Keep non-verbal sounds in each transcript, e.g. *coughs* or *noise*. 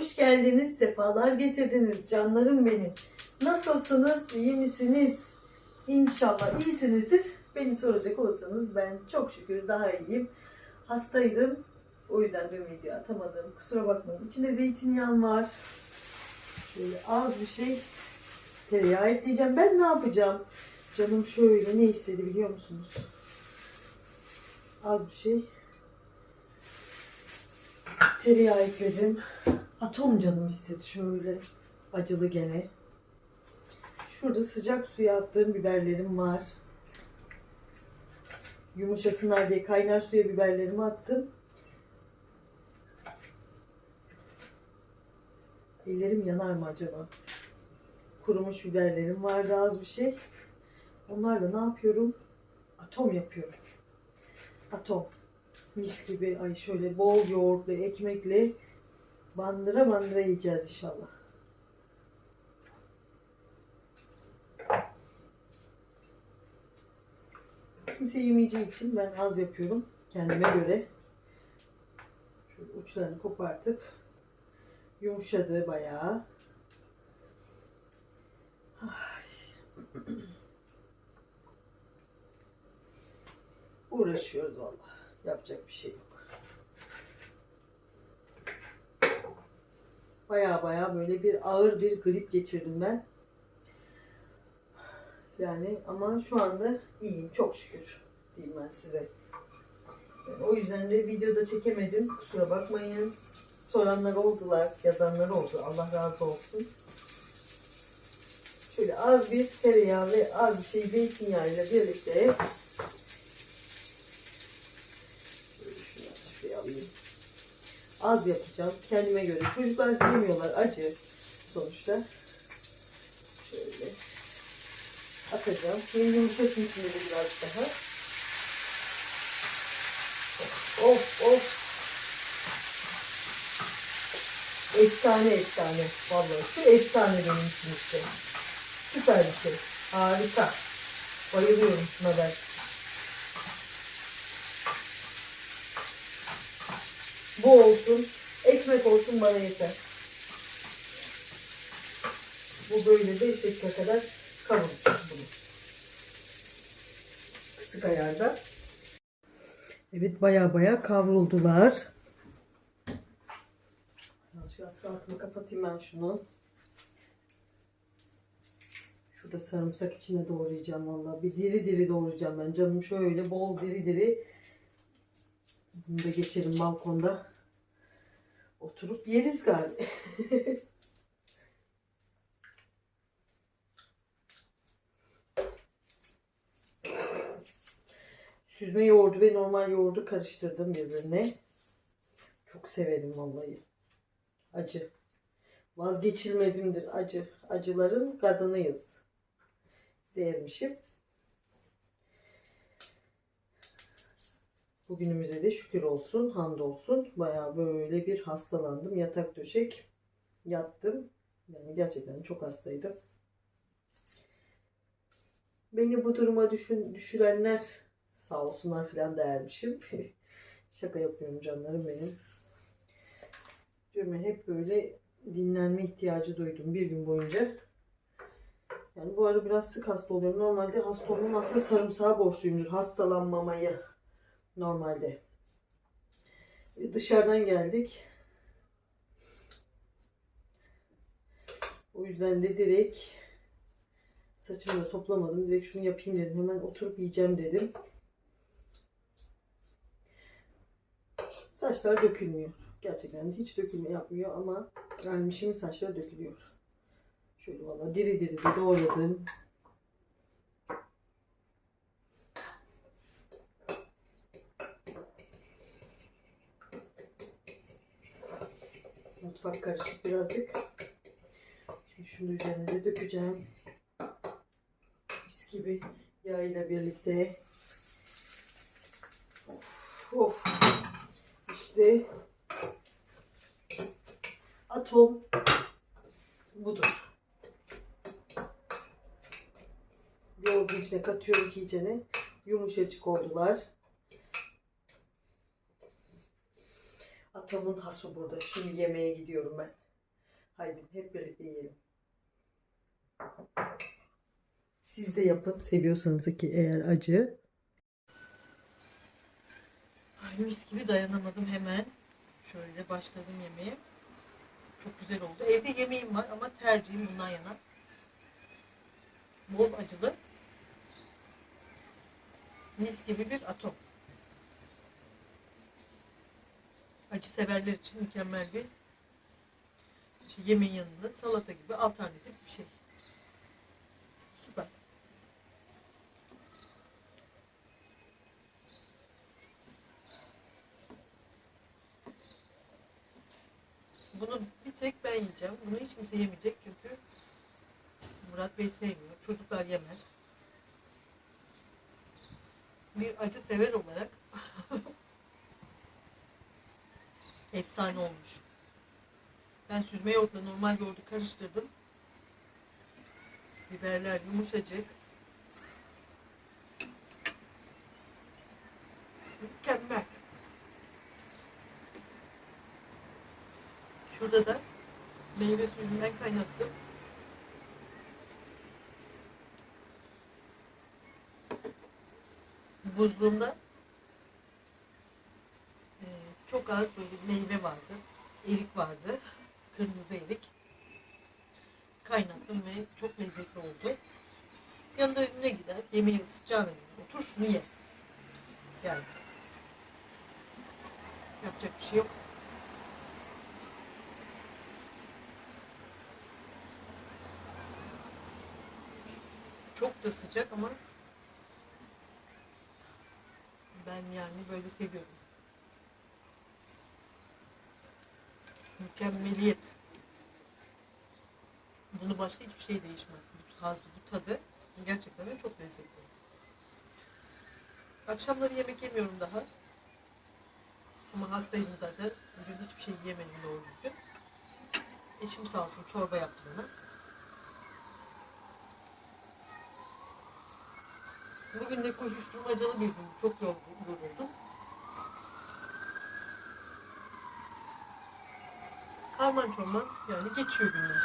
Hoş geldiniz, sefalar getirdiniz canlarım benim. Nasılsınız, iyi misiniz? İnşallah iyisinizdir. Beni soracak olursanız ben çok şükür daha iyiyim. Hastaydım. O yüzden dün video atamadım. Kusura bakmayın. İçinde zeytinyağım var. Şöyle az bir şey tereyağı ekleyeceğim. Ben ne yapacağım? Canım şöyle ne istedi biliyor musunuz? Az bir şey tereyağı ekledim. Atom canım istedi şöyle acılı gene. Şurada sıcak suya attığım biberlerim var. Yumuşasınlar diye kaynar suya biberlerimi attım. Ellerim yanar mı acaba? Kurumuş biberlerim vardı az bir şey. Onlarla ne yapıyorum? Atom yapıyorum. Atom. Mis gibi ay şöyle bol yoğurtlu ekmekle bandıra bandıra yiyeceğiz inşallah. Kimse yemeyeceği için ben az yapıyorum kendime göre. Şöyle uçlarını kopartıp yumuşadı bayağı. Ay. *clears throat* Uğraşıyoruz vallahi. Yapacak bir şey yok. Baya baya böyle bir ağır bir grip geçirdim ben. Yani ama şu anda iyiyim çok şükür diyeyim ben size. O yüzden de videoda çekemedim. Kusura bakmayın. Soranlar oldular, yazanlar oldu. Allah razı olsun. Şöyle az bir tereyağı ve az bir şey zeytinyağı ile birlikte Az yapacağım kendime göre. Çocuklar sevmiyorlar acı sonuçta. Şöyle atacağım. Şimdi yumuşasın içinde de biraz daha. Of of. Efsane efsane. Vallahi şu efsane benim için işte. Süper bir şey. Harika. Bayılıyorum şuna ben. Bu olsun. Ekmek olsun bana yeter. Bu böyle 5 dakika kadar kavuracağız bunu. Kısık ayarda. Evet baya baya kavruldular. Şu altını kapatayım ben şunu. Şurada sarımsak içine doğrayacağım vallahi. Bir diri diri doğrayacağım ben. Canım şöyle bol diri diri. Bunu da geçelim balkonda. Oturup yeriz galiba. *laughs* Süzme yoğurdu ve normal yoğurdu karıştırdım birbirine. Çok severim vallahi. Acı. Vazgeçilmezimdir acı. Acıların kadınıyız. Dermişim. Bugünümüze de şükür olsun, hamdolsun. Bayağı böyle bir hastalandım. Yatak döşek yattım. Yani gerçekten çok hastaydım. Beni bu duruma düşün, düşürenler sağ olsunlar filan dermişim. *laughs* Şaka yapıyorum canlarım benim. Diyorum hep böyle dinlenme ihtiyacı duydum bir gün boyunca. Yani bu ara biraz sık hasta oluyorum. Normalde hasta olmam aslında sarımsağa borçluyumdur. Hastalanmamaya normalde. Dışarıdan geldik. O yüzden de direkt saçımı da toplamadım. Direkt şunu yapayım dedim. Hemen oturup yiyeceğim dedim. Saçlar dökülmüyor. Gerçekten hiç dökülme yapmıyor ama gelmişimin saçları dökülüyor. Şöyle valla diri diri de doğradım. Mutfak karışık birazcık. Şimdi şunu üzerine de dökeceğim. Mis gibi yağ ile birlikte. Of, of. İşte atom budur. Yoğurdun içine katıyorum ki iyicene yumuşacık oldular. Atomun hası burada. Şimdi yemeğe gidiyorum ben. Haydi hep birlikte yiyelim. Siz de yapın seviyorsanız ki eğer acı. Ay mis gibi dayanamadım hemen. Şöyle başladım yemeğe. Çok güzel oldu. Evde yemeğim var ama tercihim bundan yana. Bol acılı. Mis gibi bir atom. Acı severler için mükemmel bir şey, yemeğin yanında salata gibi alternatif bir şey. Süper. Bunu bir tek ben yiyeceğim. Bunu hiç kimse yemeyecek çünkü Murat Bey sevmiyor. Çocuklar yemez. Bir acı sever olarak *laughs* efsane olmuş. Ben süzme yoğurtla normal yoğurdu karıştırdım. Biberler yumuşacık. Mükemmel. Şurada da meyve suyundan kaynattım. Buzluğumda çok az böyle meyve vardı. Erik vardı. Kırmızı erik. Kaynattım ve çok lezzetli oldu. Yanında ne gider? Yemeği ısıtacağına otur şunu ye. Yani. Yapacak bir şey yok. Çok da sıcak ama ben yani böyle seviyorum. Mükemmeliyet. Bunu başka hiçbir şey değişmez. Bu tadı, bu tadı gerçekten çok lezzetli. Akşamları yemek yemiyorum daha. Ama hastaydım zaten. Bugün hiçbir şey yemedim doğru düzgün. Eşim sağ olsun çorba yaptı bana. Bugün de koşuşturmacalı bir gün. Çok yoruldum. Karman çorman yani geçiyor günler.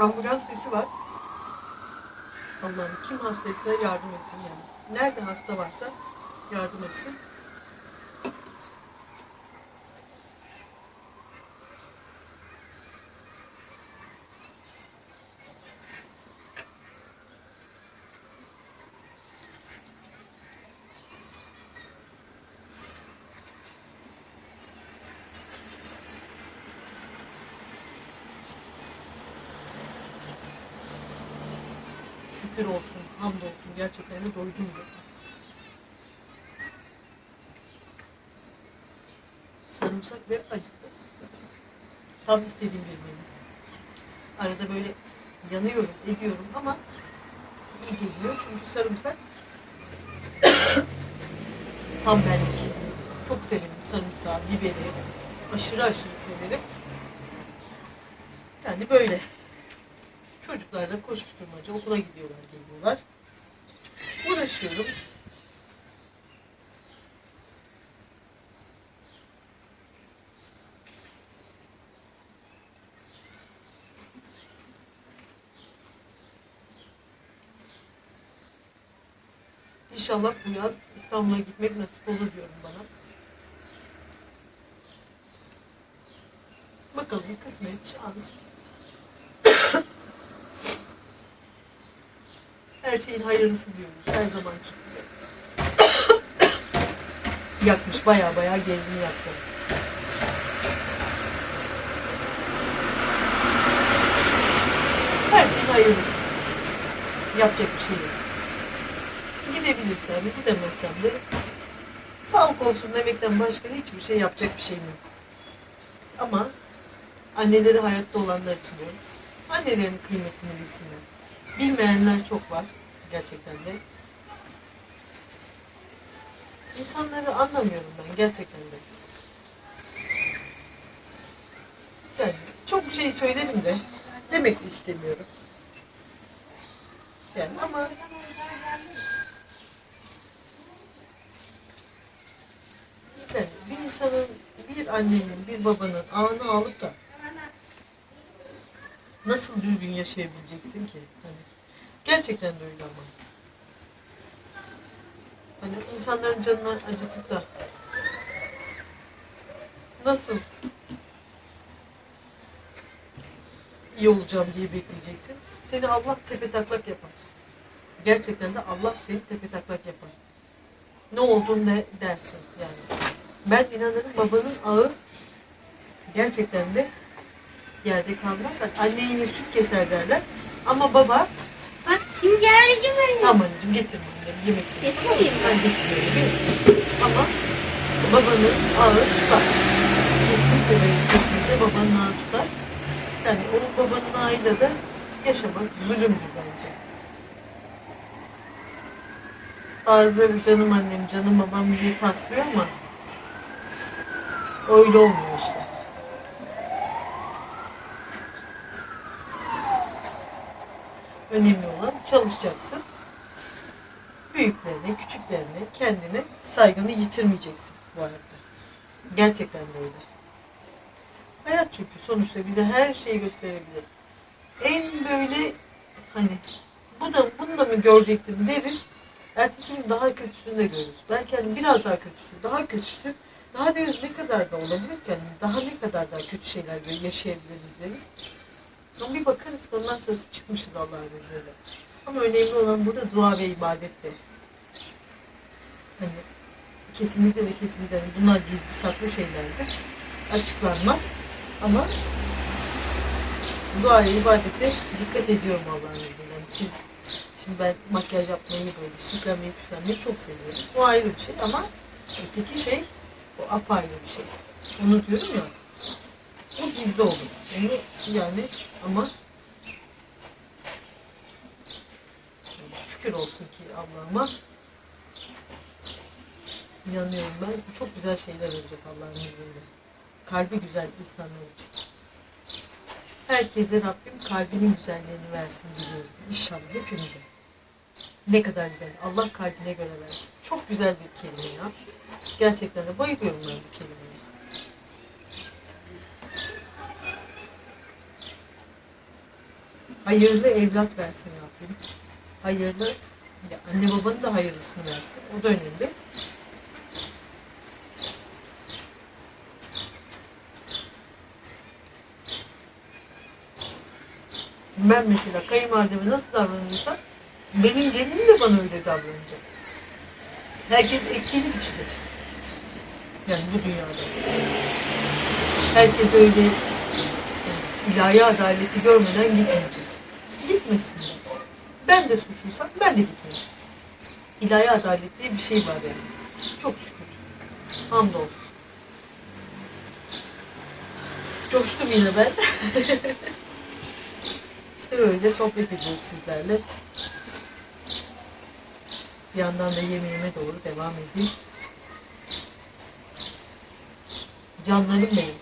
Ambulans sesi var. Allah'ım kim hastaysa yardım etsin yani. Nerede hasta varsa yardım etsin. Şükür olsun, hamdolsun. Gerçekten de doydum diyor. Sarımsak ve acılı. Tam istediğim bir menü. Arada böyle yanıyorum, ediyorum ama iyi geliyor. Çünkü sarımsak *coughs* tam benlik. Çok severim sarımsağı, biberi. Aşırı aşırı severim. Yani böyle. Çocuklar da koşuşturmaca okula gidiyorlar, geliyorlar. Uğraşıyorum. İnşallah bu yaz İstanbul'a gitmek nasip olur diyorum bana. Bakalım kısmet, şans. Her şeyin hayırlısı diyoruz her gibi. *coughs* Yakmış baya baya gezini yaktı. Her şeyin hayırlısı. Yapacak bir şey yok. Gidebilirsem, gidemezsem de sağlık olsun demekten başka hiçbir şey yapacak bir şeyim yok. Ama anneleri hayatta olanlar için diyorum. Annelerin kıymetini bilsinler. Bilmeyenler çok var gerçekten de. İnsanları anlamıyorum ben gerçekten de. Yani çok bir şey söylerim de demek istemiyorum. Yani ama annenin, bir babanın ağını alıp da nasıl düzgün yaşayabileceksin ki? Hani gerçekten de öyle ama. Hani insanların canını acıtıp da nasıl iyi olacağım diye bekleyeceksin. Seni Allah tepe taklak yapar. Gerçekten de Allah seni tepe taklak yapar. Ne oldun ne dersin yani. Ben inanırım babanın ağı gerçekten de yerde kalmaz. Hani anne yine süt keser derler. Ama baba Bak kim geldi mi? tamam anneciğim getirme annem yemek. Getireyim? Ben getiriyorum. Ama babanın ağı tutar. Kesinlikle ve kesinlikle babanın ağı tutar. Yani o babanın ağıyla da yaşamak zulümdür bence. Bazıları canım annem, canım babam diye taslıyor ama öyle olmuyor işte. Önemli olan çalışacaksın. Büyüklerine, küçüklerine, kendine saygını yitirmeyeceksin bu hayatta. Gerçekten de öyle. Hayat çünkü sonuçta bize her şeyi gösterebilir. En böyle hani bu da bunu da mı görecektim deriz. Ertesi gün daha kötüsünü de görürüz. Belki hani biraz daha kötüsü, daha kötüsü. Daha deriz ne kadar da olabilir ki? Yani daha ne kadar daha kötü şeyler yaşayabiliriz deriz. Ama bir bakarız ondan sonrası çıkmışız Allah'ın izniyle. Ama önemli olan burada dua ve ibadet de. Hani kesinlikle ve kesinlikle hani bunlar gizli saklı şeylerdir. Açıklanmaz. Ama duaya ibadete dikkat ediyorum Allah'ın izniyle. Yani siz şimdi ben makyaj yapmayı böyle süslenmeyi püslenmeyi çok seviyorum. Bu ayrı bir şey ama öteki şey o apayrı bir şey. Onu diyorum ya. Gizli olur. Onu yani ama şükür olsun ki Allah'ıma inanıyorum ben. Çok güzel şeyler olacak Allah'ın izniyle. Kalbi güzel insanlar için. Herkese Rabbim kalbinin güzelliğini versin diliyorum. İnşallah hepimize. Ne kadar güzel. Allah kalbine göre versin. Çok güzel bir kelime ya. Gerçekten de bayılıyorum ben bu kelimeye. Hayırlı evlat versin Rabbim. Hayırlı, ya anne babanın da hayırlısını versin. O da önemli. Ben mesela kayınvalideme nasıl davranıyorsam benim gelinim de bana öyle davranacak. Herkes etkili biçilir. Yani bu dünyada. Herkes öyle ilahi adaleti görmeden gitmeyecek. Gitmesin de. Ben de suçluysam ben de gitmeyeyim. İlahi adalet diye bir şey var yani. Çok şükür. Hamdolsun. Coştum yine ben. *laughs* işte öyle sohbet ediyoruz sizlerle. Bir yandan da yemeğime doğru devam edeyim. Canlarım benim.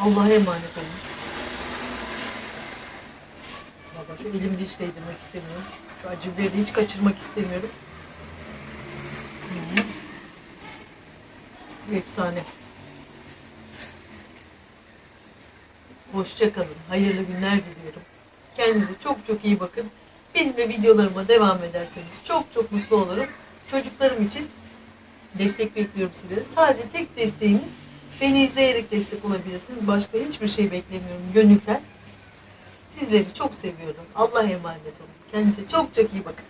Allah'a emanet olun. Baba şu elimde hiç değdirmek istemiyorum. Şu acı biberi hiç kaçırmak istemiyorum. Hı. Efsane. Hoşça kalın. Hayırlı günler diliyorum. Kendinize çok çok iyi bakın. Benimle videolarıma devam ederseniz çok çok mutlu olurum. Çocuklarım için destek bekliyorum sizlere. Sadece tek desteğimiz beni izleyerek destek olabilirsiniz. Başka hiçbir şey beklemiyorum gönülden. Sizleri çok seviyorum. Allah'a emanet olun. Kendinize çok çok iyi bakın.